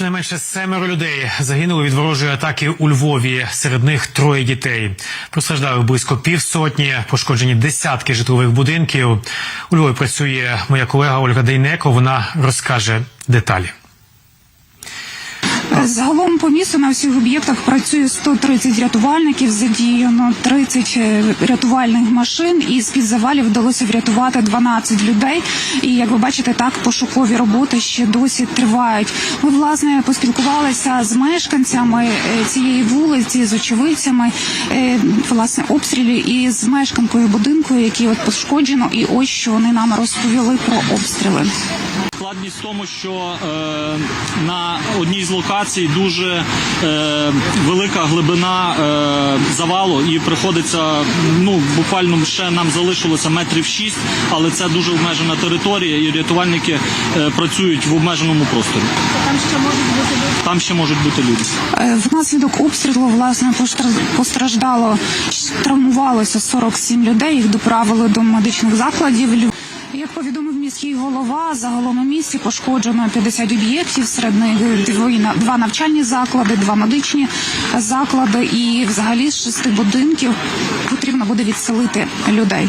Щонайменше семеро людей загинули від ворожої атаки у Львові. Серед них троє дітей. Постраждали близько півсотні, пошкоджені десятки житлових будинків. У Львові працює моя колега Ольга Дейнеко. Вона розкаже деталі. Загалом по місту на всіх об'єктах працює 130 рятувальників, задіяно 30 рятувальних машин, і з під завалів вдалося врятувати 12 людей. І як ви бачите, так пошукові роботи ще досі тривають. Ми власне поспілкувалися з мешканцями е, цієї вулиці, з очевидцями е, власне обстрілів і з мешканкою будинку, який от пошкоджено, і ось що вони нам розповіли про обстріли. Складність в тому, що е, на одній з локацій дуже е, велика глибина е, завалу, і приходиться ну буквально ще нам залишилося метрів шість, але це дуже обмежена територія, і рятувальники е, працюють в обмеженому просторі. Там ще можуть бути люди. Там ще можуть бути люди. Е, Внаслідок обстрілу власне постраждало травмувалося 47 людей. Їх доправили до медичних закладів. Як повідомив міський голова, загалом у місті пошкоджено 50 об'єктів. Серед них два навчальні заклади, два медичні заклади. І взагалі з шести будинків потрібно буде відселити людей.